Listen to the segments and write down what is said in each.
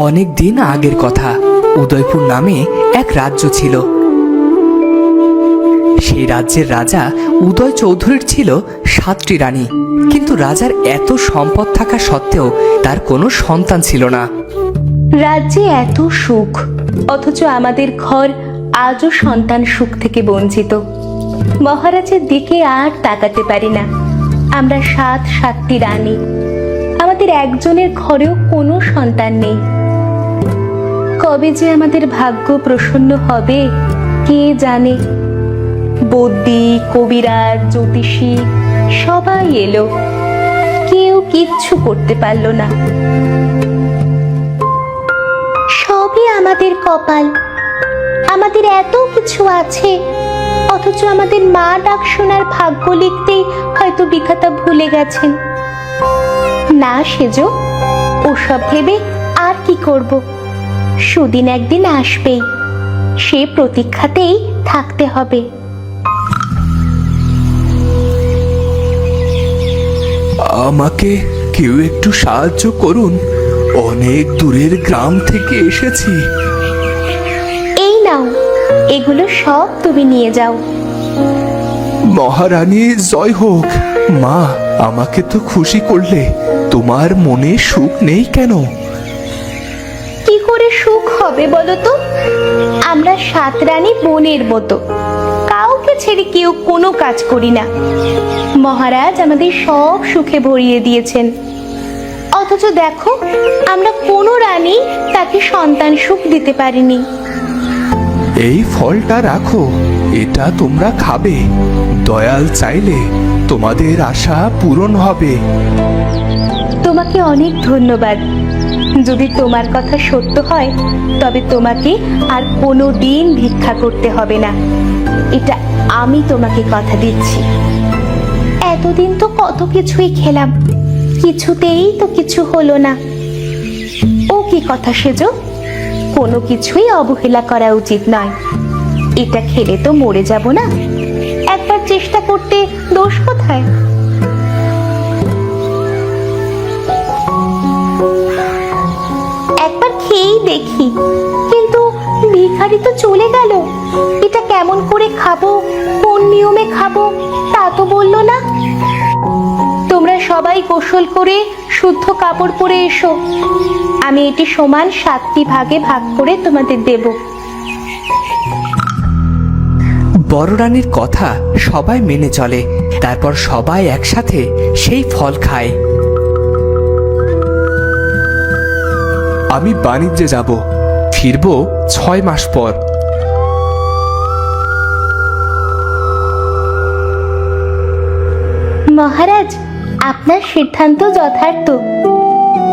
অনেক দিন আগের কথা। উদয়পুর নামে এক রাজ্য ছিল। সেই রাজ্যের রাজা উদয় চৌধুরীর ছিল সাতটি রানী। কিন্তু রাজার এত সম্পদ থাকা সত্ত্বেও তার কোনো সন্তান ছিল না। রাজ্যে এত সুখ, অথচ আমাদের ঘর আজও সন্তান সুখ থেকে বঞ্চিত। মহারাজের দিকে আর তাকাতে পারি না। আমরা সাত সাতটি রানী। আমাদের একজনের ঘরেও কোনো সন্তান নেই। কবে যে আমাদের ভাগ্য প্রসন্ন হবে, কে জানে? বদ্যি কবিরাজ, জ্যোতিষী, সবাই এলো। কেউ কিচ্ছু করতে পারল না। সবই আমাদের কপাল। আমাদের এত কিছু আছে, অথচ আমাদের মা ডাক শোনার ভাগ্য লিখতেই হয়তো বিধাতা ভুলে গেছেন। না সেজো, ওসব ভেবে আর কি করব? সুদিন একদিন আসবেই সে প্রতীক্ষাতেই থাকতে হবে। আমাকে কেউ একটু সাহায্য করুন। অনেক দূরের গ্রাম থেকে এসেছি। এই নাও এগুলো সব তুমি নিয়ে যাও। মহারানী জয় হোক। মা আমাকে তো খুশি করলে। তোমার মনে সুখ নেই কেন? হবে বলো তো আমরা সাত রানী বোনের মতো। কাউকে ছেড়ে কেউ কোনো কাজ করি না। মহারাজ আমাদের সব সুখে ভরিয়ে দিয়েছেন। অথচ দেখো আমরা কোনো রানী তাকে সন্তান সুখ দিতে পারিনি। এই ফলটা রাখো এটা তোমরা খাবে। দয়াল চাইলে তোমাদের আশা পূরণ হবে। তোমাকে অনেক ধন্যবাদ। যদি তোমার কথা সত্য হয়, তবে তোমাকে আর কোনো দিন ভিক্ষা করতে হবে না। এটা আমি তোমাকে কথা দিচ্ছি। এতদিন তো কত কিছুই খেলাম, কিছুতেই তো কিছু হলো না। ও কি কথা সেজো? কোনো কিছুই অবহেলা করা উচিত নয়। এটা খেলে তো মরে যাব না। একবার চেষ্টা করতে দোষ কোথায়? সবাই গোসল করে শুদ্ধ কাপড় পরে এসো। আমি এটি সমান সাতটি ভাগে ভাগ করে তোমাদের দেব। বড় রানীর কথা সবাই মেনে চলে তারপর সবাই একসাথে সেই ফল খায়। আমি বাণিজ্যে যাব ফিরবো ছয় মাস পর। মহারাজ আপনার সিদ্ধান্ত যথার্থ।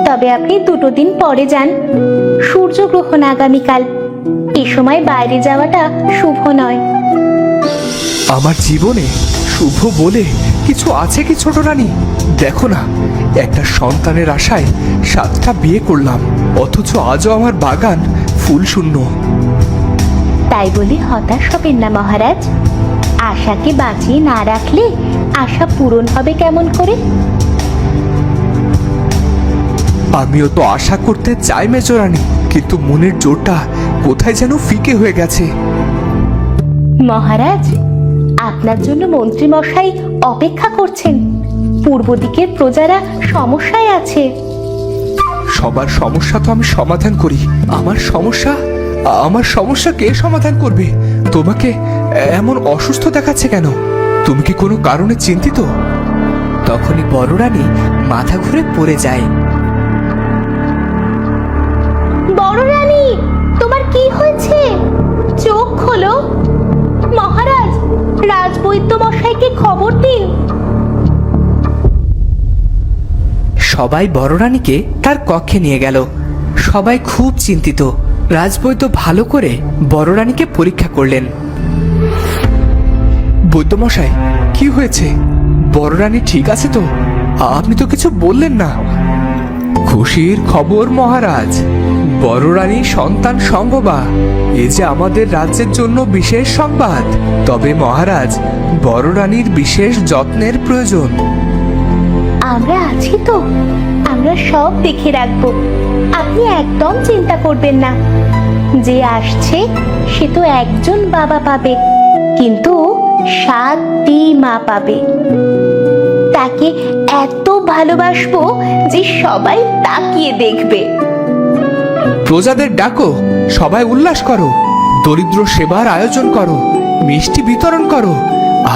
তবে আপনি দুটো দিন পরে যান। সূর্যগ্রহণ আগামীকাল। এ সময় বাইরে যাওয়াটা শুভ নয়। আমার জীবনে শুভ বলে কিছু আছে কি ছোট রানী? দেখো না একটা সন্তানের আশায় সাতটা বিয়ে করলাম। অথচ আজও আমার বাগান ফুল শূন্য তাই বলে হতাশ হবেন না মহারাজ। আশাকে বাঁচিয়ে না রাখলে আশা পূরণ হবে কেমন করে? আমিও তো আশা করতে চাই মেজরানি কিন্তু মনের জোরটা কোথায় যেন ফিকে হয়ে গেছে। মহারাজ আপনার জন্য মন্ত্রী মশাই অপেক্ষা করছেন। পূর্ব দিকের প্রজারা সমস্যায় আছে। সবার সমস্যা তো আমি সমাধান করি। আমার সমস্যা? আমার সমস্যা কে সমাধান করবে? তোমাকে এমন অসুস্থ দেখাচ্ছে কেন? তুমি কি কোনো কারণে চিন্তিত? তখনই বড় রানী মাথা ঘুরে পড়ে যায়। বড় রানী তোমার কি হয়েছে? চোখ খোলো। মহারাজ রাজবৈদ্য মশাইকে খবর দিন। সবাই বড় রানীকে তার কক্ষে নিয়ে গেল। সবাই খুব চিন্তিত। রাজবৈদ্য ভালো করে বড় রানীকে পরীক্ষা করলেন। বৈদ্যমশাই, কি হয়েছে? বড় রানী ঠিক আছে তো? আপনি তো কিছু বললেন না। খুশির খবর, মহারাজ। বড় রানী সন্তান সম্ভবা এ যে আমাদের রাজ্যের জন্য বিশেষ সংবাদ। তবে মহারাজ বড় রানীর বিশেষ যত্নের প্রয়োজন। আমরা আছি তো। আমরা সব দেখে রাখব। আপনি একদম চিন্তা করবেন না। যে আসছে, সে তো একজন বাবা পাবে। কিন্তু সাতটি মা পাবে। তাকে এত ভালোবাসবো যে সবাই তাকিয়ে দেখবে। প্রজাদের ডাকো সবাই উল্লাস করো দরিদ্র সেবার আয়োজন করো মিষ্টি বিতরণ করো।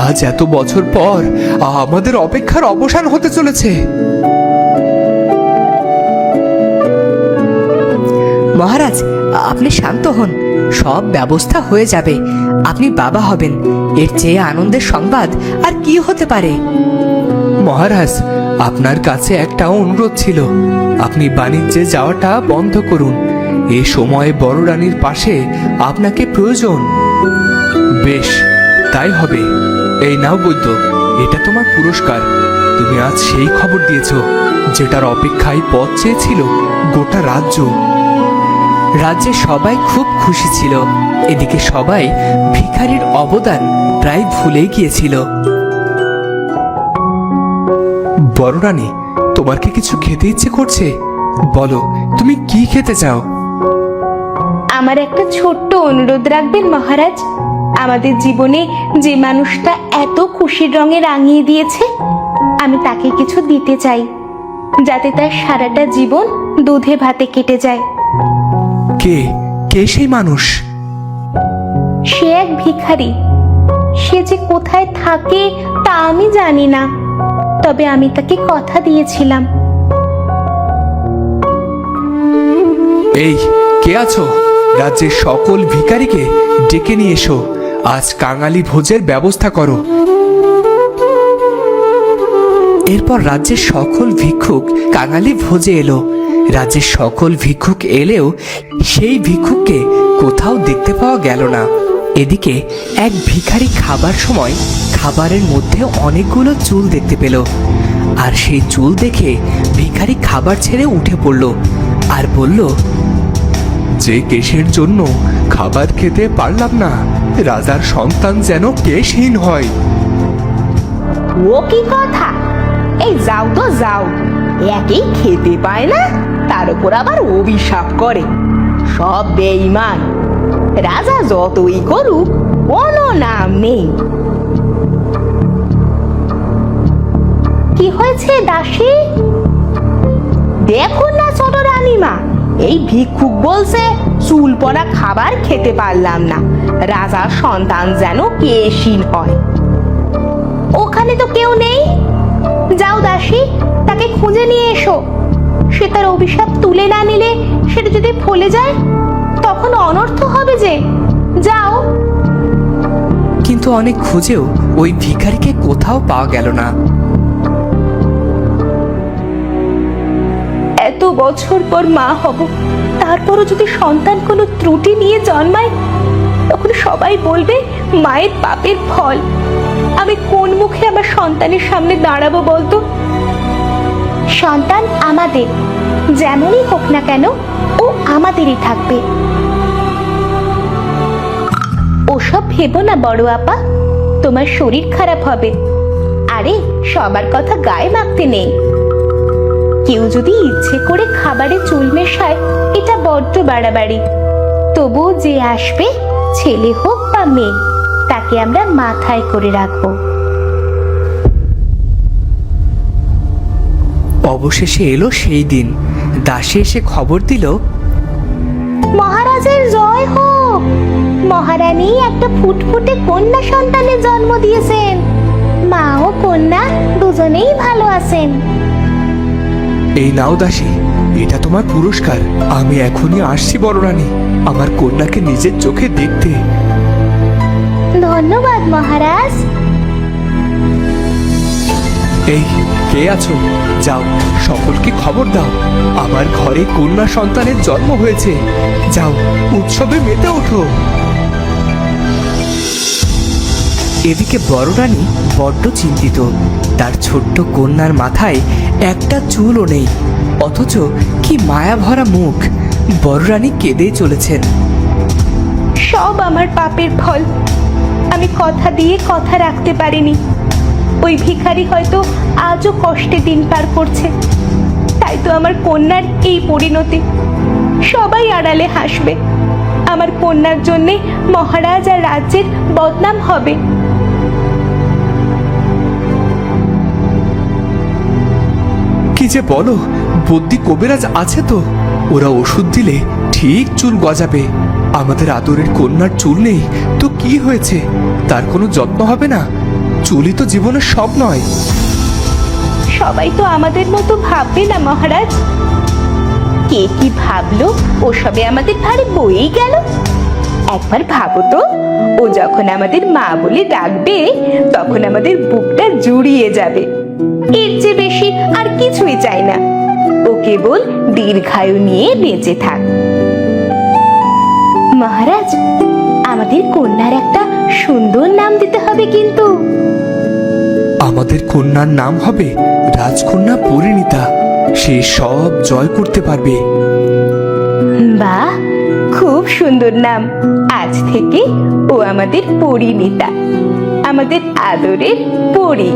আজ এত বছর পর আমাদের অপেক্ষার অবসান হতে চলেছে। মহারাজ আপনি শান্ত হন। সব ব্যবস্থা হয়ে যাবে। আপনি বাবা হবেন। এর চেয়ে আনন্দের সংবাদ আর কি হতে পারে? মহারাজ, আপনার কাছে একটা অনুরোধ ছিল। আপনি বাণিজ্যে যাওয়াটা বন্ধ করুন। এ সময়ে বড় রানীর পাশে আপনাকে প্রয়োজন। বেশ, তাই হবে। এই নাও বৈদ্য, এটা তোমার পুরস্কার। তুমি আজ সেই খবর দিয়েছ, যেটার অপেক্ষায় পথ চেয়েছিল গোটা রাজ্য। রাজ্যে সবাই খুব খুশি ছিল। এদিকে সবাই ভিখারির অবদান প্রায় ভুলেই গিয়েছিল। বড় রানী তোমার কি কিছু খেতে ইচ্ছে করছে? বলো, তুমি কি খেতে চাও? আমার একটা ছোট্ট অনুরোধ রাখবেন, মহারাজ। আমাদের জীবনে যে মানুষটা এত খুশির রঙে রাঙিয়ে দিয়েছে, আমি তাকে কিছু দিতে চাই, যাতে তার সারাটা জীবন দুধে ভাতে কেটে যায়। কে? কে সেই মানুষ? সে এক ভিখারি। সে যে কোথায় থাকে তা আমি জানি না। তবে আমি তাকে কথা দিয়েছিলাম। এই কে আছো? রাজ্যের সকল ভিখারিকে ডেকে নিয়ে এসো। আজ কাঙালি ভোজের ব্যবস্থা করো। এরপর রাজ্যের সকল ভিক্ষুক কাঙালি ভোজে এলো। রাজ্যের সকল ভিক্ষুক এলেও সেই ভিক্ষুককে কোথাও দেখতে পাওয়া গেল না। এদিকে এক ভিখারি খাবার সময় খাবারের মধ্যে অনেকগুলো চুল দেখতে পেল। আর সেই চুল দেখে ভিখারি খাবার ছেড়ে উঠে পড়ল আর বলল, যে কেশের জন্য খাবার খেতে পারলাম না, রাজার সন্তান যেন কেশহীন হয়। ও কি কথা? এই যাও তো যাও। একেই খেতে পায় না, তার উপর আবার অভিশাপ করে। সব বেঈমান। রাজা যতই করুক, কোনো নাম নেই। কি হয়েছে দাসী? দেখুন না ছোট রানীমা, এই ভিক্ষুক বলছে, চুল পড়া খাবার খেতে পারলাম না। রাজার সন্তান যেন কেশিন হয়। ওখানে তো কেউ নেই। যাও দাসী তাকে খুঁজে নিয়ে এসো। সে তার অভিশাপ তুলে না নিলে সেটা যদি ফলে যায় তখন অনর্থ হবে যে যাও। কিন্তু অনেক খুঁজেও ওই ভিখারিকে কোথাও পাওয়া গেল না। এত বছর পর মা হব তারপরও যদি সন্তান কোনো ত্রুটি নিয়ে জন্মায় তখন সবাই বলবে মায়ের পাপের ফল। সন্তানের সামনে দাঁড়াবো বলতো? সন্তান আমাদের, যেমনই হোক না কেন, ও আমাদেরই থাকবে। ওসব ভেবো না বড় আপা, তোমার শরীর খারাপ হবে। আরে, সবার কথা গায়ে মাখতে নেই। কেউ যদি ইচ্ছে করে খাবারে চুল মেশায়, এটা বড্ড বাড়াবাড়ি। তবুও যে আসবে, ছেলে হোক বা মেয়ে, তাকে আমরা মাথায় করে রাখব। অবশেষে এলো সেই দিন। দাসী এসে খবর দিল মহারাজের জয় হোক। মহারানী একটা ফুটফুটে কন্যা সন্তানের জন্ম দিয়েছেন। মা ও কন্যা দুজনেই ভালো আছেন। এই নাও দাসী এটা তোমার পুরস্কার। আমি এখনই আসছি বড় রানী আমার কন্যাকে নিজের চোখে দেখতে। ধন্যবাদ মহারাজ। এই, কে আছো? যাও, সকলকে খবর দাও। আমার ঘরে কন্যা সন্তানের জন্ম হয়েছে। যাও, উৎসবে মেতে ওঠো। এদিকে বড় রানী বড্ড চিন্তিত। তার ছোট্ট কন্যার মাথায় একটা চুলও নেই। অথচ কি মায়া ভরা মুখ। বড় রানী কেঁদেই চলেছেন। সব আমার পাপের ফল। আমি কথা দিয়ে কথা রাখতে পারিনি। ওই ভিখারি হয়তো আজও কষ্টে দিন পার করছে। তাই তো আমার কন্যার এই পরিণতি। সবাই আড়ালে হাসবে। আমার কন্যার জন্যে মহারাজ আর রাজ্যের বদনাম হবে। কি যে বলো বদ্যি কবিরাজ আছে তো। ওরা ওষুধ দিলে ঠিক চুল গজাবে। আমাদের আদরের কন্যার চুল নেই, তো কি হয়েছে? তার কোনো যত্ন হবে না? চুলই তো জীবনের সব নয়। সবাই তো আমাদের মতো ভাববে না, মহারাজ। কে কি ভাবলো, ওসবে আমাদের ভারে বয়েই গেল। একবার ভাবো তো, ও যখন আমাদের মা বলে ডাকবে, তখন আমাদের বুকটা জুড়িয়ে যাবে। এর চেয়ে বেশি আর কিছুই চাই না। ও কেবল দীর্ঘায়ু নিয়ে বেঁচে থাক। মহারাজ, আমাদের কন্যার একটা সুন্দর নাম দিতে হবে কিন্তু। আমাদের কন্যার নাম হবে রাজকন্যা পরিণীতা। সে সব জয় করতে পারবে। বাহ খুব সুন্দর নাম। আজ থেকে ও আমাদের পরিণীতা। আমাদের আদরের পরি।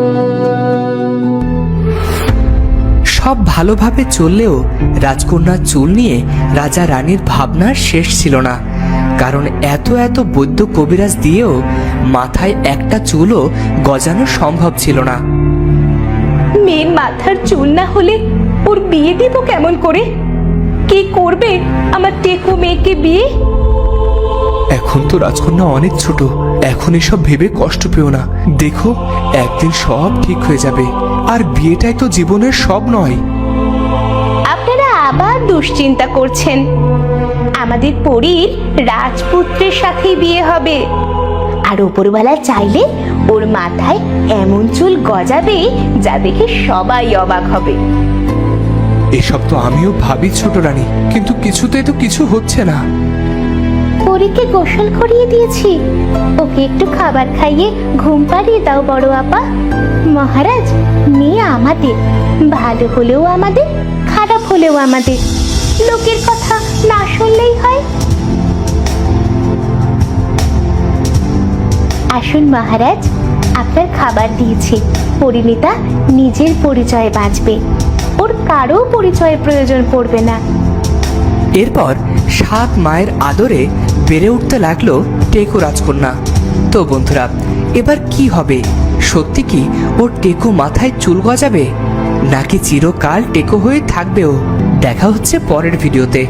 সব ভালোভাবে চললেও রাজকন্যার চুল নিয়ে রাজা রানীর ভাবনার শেষ ছিল না। কারণ এত এত বৈদ্য কবিরাজ দিয়েও মাথায় একটা চুলও গজানো সম্ভব ছিল না। মেয়ের মাথার চুল না হলে ওর বিয়ে দিব কেমন করে? কে করবে আমার টেকো মেয়েকে বিয়ে? এখন তো রাজকন্যা অনেক ছোট এখন এসব ভেবে কষ্ট পেও না। দেখো একদিন সব ঠিক হয়ে যাবে আর বিয়েটাই তো জীবনের সব নয়। আপনারা আবার দুশ্চিন্তা করছেন। আমাদের পরীর রাজপুত্রের সাথেই বিয়ে হবে। আর উপরওয়ালা চাইলে ওর মাথায় এমন চুল গজাবে যা দেখে সবাই অবাক হবে। এসব তো আমিও ভাবি ছোট রানী কিন্তু কিছুতেই তো কিছু হচ্ছে না। পরীকে গোসল করিয়ে দিয়েছি। ওকে একটু খাবার খাইয়ে ঘুম পাড়িয়ে দাও বড় আপা। মহারাজ মেয়ে আমাদের। ভালো হলেও আমাদের খারাপ হলেও আমাদের। লোকের কথা না শুনলেই হয়। আসুন মহারাজ, আপনার খাবার দিয়েছি। পরিণীতা নিজের পরিচয়ে বাঁচবে। ওর কারও পরিচয়ের প্রয়োজন পড়বে না। এরপর সাত মায়ের আদরে বেড়ে উঠতে লাগল টেকো রাজকন্যা। তো বন্ধুরা, এবার কি হবে? সত্যি কি ওর টেকো মাথায় চুল গজাবে? নাকি চিরকাল টেকো হয়ে থাকবেও? দেখা হচ্ছে পরের ভিডিওতে।